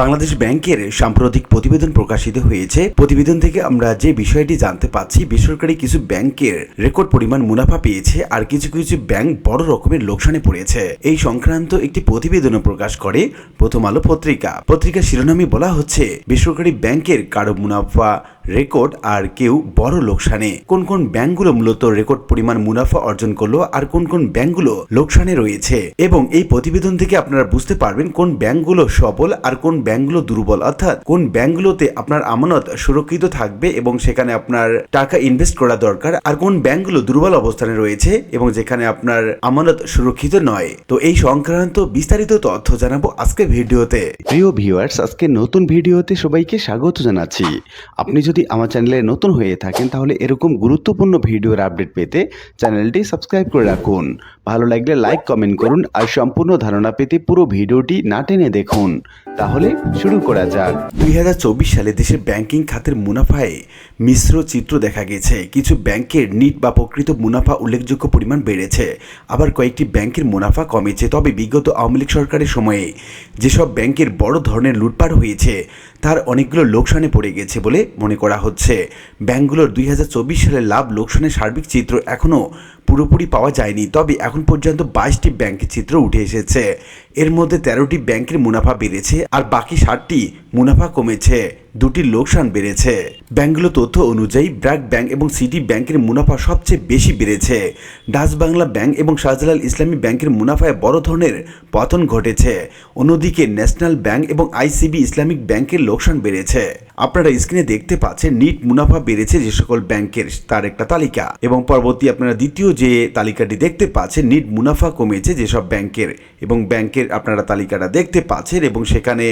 বাংলাদেশ ব্যাংকের সাম্প্রতিক প্রতিবেদন প্রকাশিত হয়েছে। প্রতিবেদন থেকে আমরা যে বিষয়টি জানতে পাচ্ছি, বেসরকারি কিছু ব্যাংকের রেকর্ড পরিমাণ মুনাফা পেয়েছে আর কিছু কিছু ব্যাংক বড় রকমের লোকসানে পড়েছে। এই সংক্রান্ত একটি প্রতিবেদনও প্রকাশ করে প্রথম আলো পত্রিকা। পত্রিকার শিরোনামে বলা হচ্ছে, বেসরকারি ব্যাংকের কারও মুনাফা রেকর্ড আর কেউ বড় লোকসানে। কোন কোন ব্যাংকগুলো মূলত রেকর্ড পরিমাণ মুনাফা অর্জন করল আর কোন কোন ব্যাংকগুলো লোকসানে রয়েছে? এবং এই প্রতিবেদন থেকে আপনারা বুঝতে পারবেন কোন ব্যাংকগুলো সবল আর কোন ব্যাংকগুলো দুর্বল। অর্থাৎ কোন ব্যাংকগুলোতে আপনার আমানত সুরক্ষিত থাকবে এবং সেখানে আপনার টাকা ইনভেস্ট করা দরকার আর কোন ব্যাংকগুলো দুর্বল অবস্থানে রয়েছে এবং যেখানে আপনার আমানত সুরক্ষিত নয়। তো এই সংক্রান্ত বিস্তারিত তথ্য জানাব আজকে ভিডিওতে। প্রিয় ভিউয়ার্স আজকে নতুন ভিডিওতে সবাইকে স্বাগত জানাচ্ছি। আপনি আমার চ্যানেলে নতুন হয়ে থাকেন, তাহলে এরকম গুরুত্বপূর্ণ ভিডিওর আপডেট পেতে চ্যানেলটি সাবস্ক্রাইব করে রাখুন। ভালো লাগলে লাইক কমেন্ট করুন আর সম্পূর্ণ ধারণা পেতে পুরো ভিডিওটি না টেনে দেখুন। তাহলে শুরু করা যাক। দুই হাজার চব্বিশ সালে দেশের ব্যাংকিং খাতের মুনাফায় মিশ্র চিত্র দেখা গেছে কিছু ব্যাংকের নিট বা প্রকৃত মুনাফা উল্লেখযোগ্য পরিমাণ বেড়েছে। আবার কয়েকটি ব্যাংকের মুনাফা কমেছে। তবে বিগত আওয়ামী লীগ সরকারের সময়ে যেসব ব্যাংকের বড় ধরনের লুটপাট হয়েছে তার অনেকগুলো লোকসানে পড়ে গেছে বলে মনে করা হচ্ছে। ব্যাংকগুলোর দুই হাজার চব্বিশ সালের লাভ লোকসানের সার্বিক চিত্র এখনও পুরোপুরি পাওয়া যায়নি। তবে এখন পর্যন্ত বাইশটি ব্যাংকের চিত্র উঠে এসেছে। এর মধ্যে তেরোটি ব্যাংকের মুনাফা বেড়েছে আর বাকি ষাটটি মুনাফা কমেছে। দুটি লোকসান বেড়েছে। ব্যাংকগুলো তথ্য অনুযায়ী ব্র্যাক ব্যাংক এবং সিটি ব্যাংকের মুনাফা সবচেয়ে বেশি বেড়েছে। ডাচ বাংলা ব্যাংক এবং শাহজালাল ইসলামী ব্যাংকের মুনাফায় বড় ধরনের পতন ঘটেছে। অন্যদিকে ন্যাশনাল ব্যাংক এবং আইসিবি ইসলামিক ব্যাংকের লোকসান বেড়েছে। আপনারা স্ক্রিনে দেখতে পাচ্ছেন, নিট মুনাফা বেড়েছে যে সকল ব্যাংকের, তার একটা তালিকা। এবং পরবর্তী আপনারা দ্বিতীয় যে তালিকাটি দেখতে পাচ্ছেন, নিট মুনাফা কমেছে যেসব ব্যাংকের এবং ব্যাংকের আপনারা তালিকাটা দেখতে পাচ্ছেন এবং সেখানে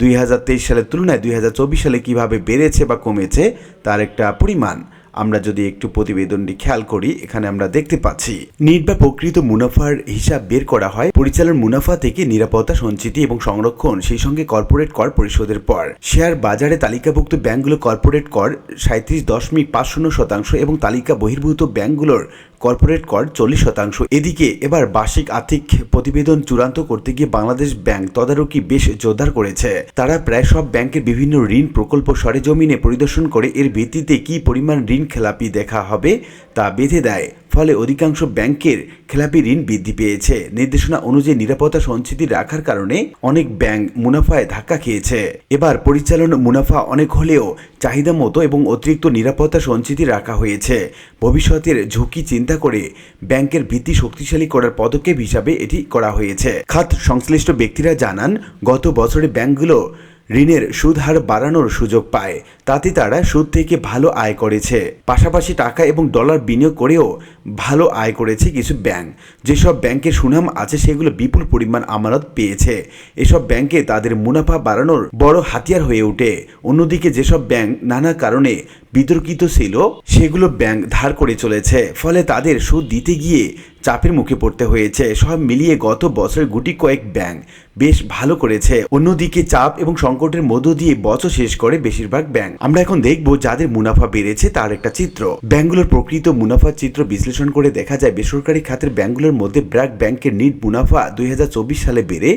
দুই হাজার তেইশ সালের তুলনায় দুই হাজার চব্বিশ সালে কীভাবে বেড়েছে বা কমেছে তার একটা পরিমাণ আমরা যদি একটু প্রতিবেদনটি খেয়াল করি, এখানে আমরা দেখতে পাচ্ছি। নিট বা প্রকৃত মুনাফার হিসাব বের করা হয় পরিচালন মুনাফা থেকে নিরাপত্তা, সঞ্চিতি এবং সংরক্ষণ, সেই সঙ্গে কর্পোরেট কর পরিশোধের পর। শেয়ার বাজারে তালিকাভুক্ত ব্যাংকগুলো কর্পোরেট কর সাঁত্রিশ দশমিক পাঁচ শূন্য শতাংশ এবং তালিকা বহির্ভূত ব্যাংকগুলোর কর্পোরেট কর চল্লিশ শতাংশ। এদিকে এবার বার্ষিক আর্থিক প্রতিবেদন চূড়ান্ত করতে গিয়ে বাংলাদেশ ব্যাংক তদারকি বেশ জোরদার করেছে। তারা প্রায় সব ব্যাংকের বিভিন্ন ঋণ প্রকল্প সরেজমিনে পরিদর্শন করে এর ভিত্তিতে কি পরিমাণ ঋণ খেলাপি দেখা হবে তা বেঁধে দেয়। ফলে অধিকাংশ ব্যাংকের খেলাপি ঋণ বৃদ্ধি পেয়েছে। নির্দেশনা অনুযায়ী নিরাপত্তা সঞ্চিতি রাখার কারণে অনেক ব্যাংক মুনাফায় ধাক্কা খেয়েছে। এবার পরিচালন মুনাফা অনেক হলেও চাহিদা মতো এবং অতিরিক্ত নিরাপত্তা সঞ্চিতি রাখা হয়েছে। ভবিষ্যতের ঝুঁকি চিন্তা করে ব্যাংকের ভিত্তি শক্তিশালী করার পদক্ষেপ হিসাবে এটি করা হয়েছে। খাত সংশ্লিষ্ট ব্যক্তিরা জানান, গত বছরে ব্যাংকগুলো ঋণের সুদ হার বাড়ানোর সুযোগ পায়। তাতে তারা সুদ থেকে ভালো আয় করেছে। পাশাপাশি টাকা এবং ডলার বিনিয়োগ করেও ভালো আয় করেছে কিছু ব্যাংক। যেসব ব্যাংকের সুনাম আছে সেগুলো বিপুল পরিমাণ আমানত পেয়েছে। এসব ব্যাংকে তাদের মুনাফা বাড়ানোর বড় হাতিয়ার হয়ে ওঠে। অন্যদিকে যেসব ব্যাংক নানা কারণে বিতর্কিত ছিল, সেগুলো ব্যাংক ধার করে চলেছে। ফলে তাদের সুদ দিতে গিয়ে চাপের মুখে পড়তে হয়েছে। সব মিলিয়ে গত বছরের গুটি কয়েক ব্যাংক বেশ ভালো করেছে। অন্যদিকে চাপ এবং সংকটের মধ্য দিয়ে বছর শেষ করে বেশিরভাগ ব্যাংক আমরা এখন দেখব যাদের মুনাফা বেড়েছে তার একটা চিত্র। ব্যাংকগুলোর প্রকৃত মুনাফার চিত্র বিশ্লেষণ করে দেখা যায়, বেসরকারি খাতের ব্যাংকগুলোর মধ্যে ব্র্যাক ব্যাংকের নিট মুনাফা দুই হাজার চব্বিশ সালে বেড়ে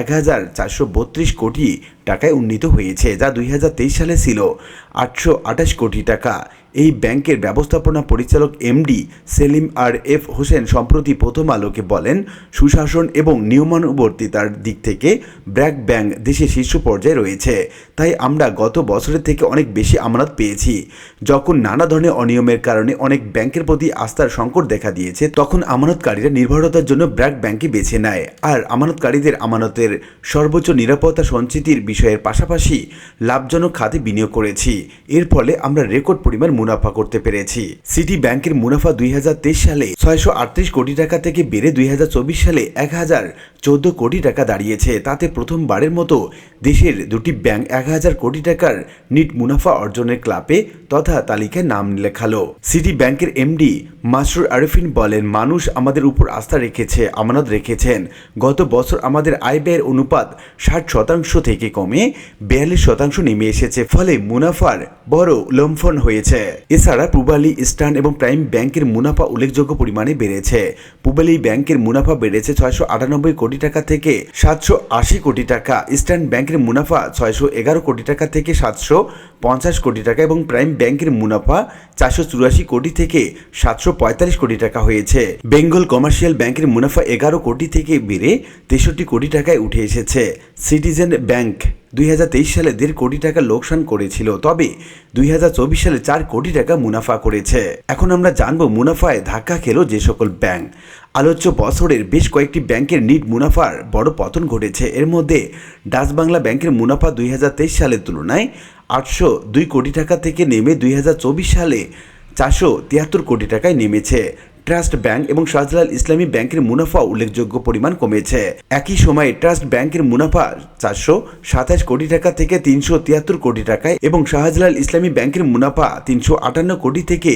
এক হাজার চারশো বত্রিশ কোটি টাকায় উন্নীত হয়েছে, যা দুই হাজার তেইশ সালে ছিল আটশো আঠাশ কোটি টাকা। এই ব্যাংকের ব্যবস্থাপনা পরিচালক MD Selim R F Hossain সম্প্রতি প্রথম আলোকে বলেন, সুশাসন এবং নিয়মানুবর্তিতার দিক থেকে ব্র্যাক ব্যাংক দেশে শীর্ষ পর্যায়ে রয়েছে। তাই আমরা গত বছরের থেকে অনেক বেশি আমানত পেয়েছি। যখন নানা ধরনের অনিয়মের কারণে অনেক ব্যাংকের প্রতি আস্থার সংকট দেখা দিয়েছে, তখন আমানতকারীরা নির্ভরতার জন্য ব্র্যাক ব্যাংকে বেছে নেয়। আর আমানতকারীদের আমানতের সর্বোচ্চ নিরাপত্তা সঞ্চিতির বিষয়ের পাশাপাশি লাভজনক খাতে বিনিয়োগ করেছি। এর ফলে আমরা রেকর্ড পরিমাণ মুনাফা করতে পেরেছি। সিটি ব্যাংকের মুনাফা দুই হাজার তেইশ সালে ছয়শো আটত্রিশ কোটি টাকা থেকে বেড়ে দুই হাজার চব্বিশ সালে এক হাজার চোদ্দ কোটি টাকা দাঁড়িয়েছে। তাতে প্রথমবারের মতো দেশের দুটি ব্যাংক এক হাজার কোটি টাকার নিট মুনাফা অর্জনের ক্লাবে তথা তালিকায় নাম লেখালো। সিটি ব্যাংকের এমডি মাসরুর আরিফিন বলেন, মানুষ আমাদের উপর আস্থা রেখেছে, আমানত রেখেছেন। গত বছর আমাদের আয় ব্যয়ের অনুপাত ষাট শতাংশ থেকে কমে বিয়াল্লিশ শতাংশ নেমে এসেছে, ফলে মুনাফার বড় লম্ফন হয়েছে। এছাড়া পূবালী, ইস্টার্ন এবং প্রাইম ব্যাংকের মুনাফা উল্লেখযোগ্য পরিমাণে বেড়েছে। পূবালী ব্যাংকের মুনাফা বেড়েছে ছয়শো আটানব্বই কোটি কোটি টাকা থেকে সাতশো আশি কোটি টাকা। ইস্টার্ন ব্যাংকের মুনাফা ছয়শো এগারো কোটি টাকা থেকে সাতশো পঞ্চাশ কোটি টাকা এবং প্রাইম ব্যাংকের মুনাফা চারশো চুরাশি কোটি থেকে সাতশো পঁয়তাল্লিশ কোটি টাকা হয়েছে। বেঙ্গল কমার্শিয়াল ব্যাংকের মুনাফা এগারো কোটি থেকে বেড়ে তেষট্টি কোটি টাকায় উঠে এসেছে। সিটিজেন ব্যাংক দুই হাজার তেইশ সালে দেড় কোটি টাকা লোকসান করেছিল, তবে দুই হাজার চব্বিশ সালে চার কোটি টাকা মুনাফা করেছে। এখন আমরা জানব মুনাফায় ধাক্কা খেলো যে সকল ব্যাংক। আলোচ্য বছরের বেশ কয়েকটি ব্যাংকের নিট মুনাফার বড় পতন ঘটেছে। এর মধ্যে ডাচ বাংলা ব্যাংকের মুনাফা দুই হাজার তেইশ সালের তুলনায় আটশো দুই কোটি টাকা থেকে নেমে দুই হাজার চব্বিশ সালে চারশো তিয়াত্তর কোটি টাকায় নেমেছে। ট্রাস্ট ব্যাংক এবং শাহজালাল ইসলামী ব্যাংকের মুনাফা উল্লেখযোগ্য পরিমাণ কমেছে। একই সময়ে ট্রাস্ট ব্যাংকের মুনাফা চারশো সাতাশ কোটি টাকা থেকে তিনশো তিয়াত্তর কোটি টাকায় এবং শাহজালাল ইসলামী ব্যাংকের মুনাফা তিনশো আটান্ন কোটি থেকে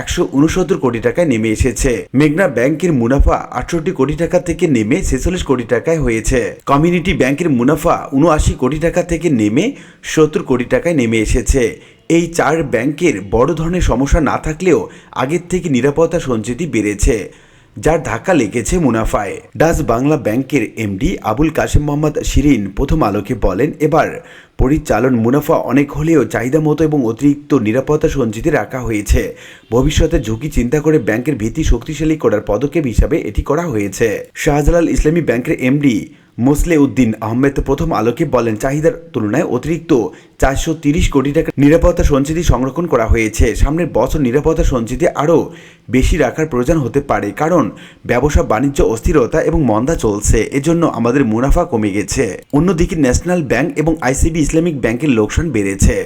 একশো উনসত্তর কোটি টাকায় নেমে এসেছে। মেঘনা ব্যাংকের মুনাফা আটষট্টি কোটি টাকা থেকে নেমে ছেচল্লিশ কোটি টাকায় হয়েছে। কমিউনিটি ব্যাংকের মুনাফা উনআশি কোটি টাকা থেকে নেমে সত্তর কোটি টাকায় নেমে এসেছে। এই চার ব্যাংকের বড় ধরনের সমস্যা না থাকলেও আগের থেকে নিরাপত্তা সঞ্চিতি বেড়েছে, যার ধাক্কা লেগেছে মুনাফায়। ডাচ বাংলা ব্যাংকের এমডি আবুল কাশেম মোহাম্মদ শিরিন প্রথম আলোকে বলেন, এবার পরিচালন মুনাফা অনেক হলেও চাহিদা মতো এবং অতিরিক্ত নিরাপত্তা সঞ্চিতি রাখা হয়েছে। ভবিষ্যতে ঝুঁকি চিন্তা করে ব্যাংকের ভিত্তি শক্তিশালী করার পদক্ষেপ হিসাবে এটি করা হয়েছে। শাহজালাল ইসলামী ব্যাংকের এমডি মোসলে উদ্দিন আহমেদ প্রথম আলোকে বলেন, চাহিদার তুলনায় অতিরিক্ত চারশো তিরিশ কোটি টাকা নিরাপত্তা সঞ্চিতি সংরক্ষণ করা হয়েছে। সামনের বছর নিরাপত্তা সঞ্চিতি আরও বেশি রাখার প্রয়োজন হতে পারে, কারণ ব্যবসা, বাণিজ্য, অস্থিরতা এবং মন্দা চলছে। এজন্য আমাদের মুনাফা কমে গেছে। অন্যদিকে ন্যাশনাল ব্যাংক এবং আইসিবি ইসলামিক ব্যাংকের লোকসান বেড়েছে।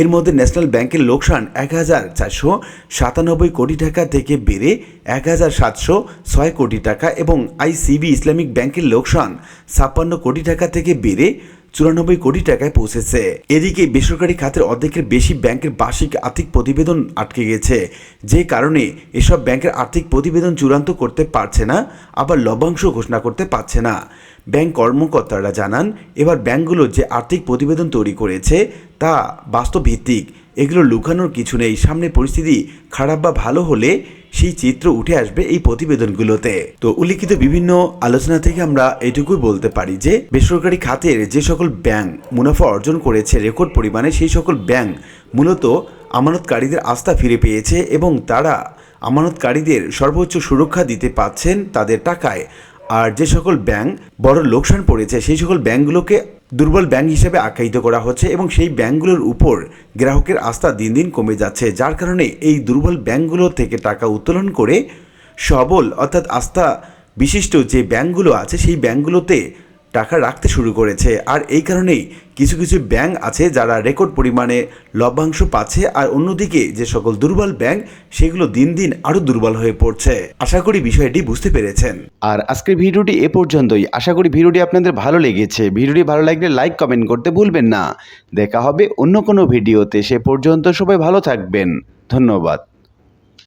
এর মধ্যে ন্যাশনাল ব্যাংকের লোকসান এক হাজার চারশো সাতানব্বই কোটি টাকা থেকে বেড়ে এক হাজার সাতশো ছয় কোটি টাকা এবং আইসিবি ইসলামিক ব্যাংকের লোকসান ছাপ্পান্ন কোটি টাকা থেকে বেড়ে চুরানব্বই কোটি টাকায় পৌঁছেছে। এদিকে বেসরকারি খাতের অর্ধেকের বেশি ব্যাংকের বার্ষিক আর্থিক প্রতিবেদন আটকে গেছে। যে কারণে এসব ব্যাংকের আর্থিক প্রতিবেদন চূড়ান্ত করতে পারছে না, আবার লভ্যাংশ ঘোষণা করতে পারছে না। ব্যাংক কর্মকর্তারা জানান, এবার ব্যাংকগুলো যে আর্থিক প্রতিবেদন তৈরি করেছে, তা বাস্তব ভিত্তিক এগুলো লুকানোর কিছু নেই। সামনে পরিস্থিতি খারাপ বা ভালো হলে সেই চিত্র উঠে আসবে এই প্রতিবেদনগুলোতে। তো উল্লিখিত বিভিন্ন আলোচনা থেকে আমরা এটুকুই বলতে পারি যে, বেসরকারি খাতের যে সকল ব্যাংক মুনাফা অর্জন করেছে, রেকর্ড পরিমাণে সেই সকল ব্যাংক মূলত আমানতকারীদের আস্থা ফিরে পেয়েছে এবং তারা আমানতকারীদের সর্বোচ্চ সুরক্ষা দিতে পাচ্ছেন তাদের টাকায়। আর যে সকল ব্যাংক বড় লোকসান পড়েছে, সেই সকল ব্যাংকগুলোকে দুর্বল ব্যাংক হিসেবে আখ্যায়িত করা হচ্ছে এবং সেই ব্যাংকগুলোর উপর গ্রাহকের আস্থা দিন দিন কমে যাচ্ছে, যার কারণে এই দুর্বল ব্যাংকগুলো থেকে টাকা উত্তোলন করে সবল অর্থাৎ আস্থা বিশিষ্ট যে ব্যাংকগুলো আছে, সেই ব্যাংকগুলোতে টাকা রাখতে শুরু করেছে। আর এই কারণেই কিছু কিছু ব্যাংক আছে যারা রেকর্ড পরিমাণে লভ্যাংশ পাচ্ছে আর অন্যদিকে যে সকল দুর্বল ব্যাংক, সেগুলো দিন দিন আরও দুর্বল হয়ে পড়ছে। আশা করি বিষয়টি বুঝতে পেরেছেন। আর আজকের ভিডিওটি এ পর্যন্তই। আশা করি ভিডিওটি আপনাদের ভালো লেগেছে। ভিডিওটি ভালো লাগলে লাইক, কমেন্ট করতে ভুলবেন না। দেখা হবে অন্য কোনো ভিডিওতে। সে পর্যন্ত সবাই ভালো থাকবেন। ধন্যবাদ।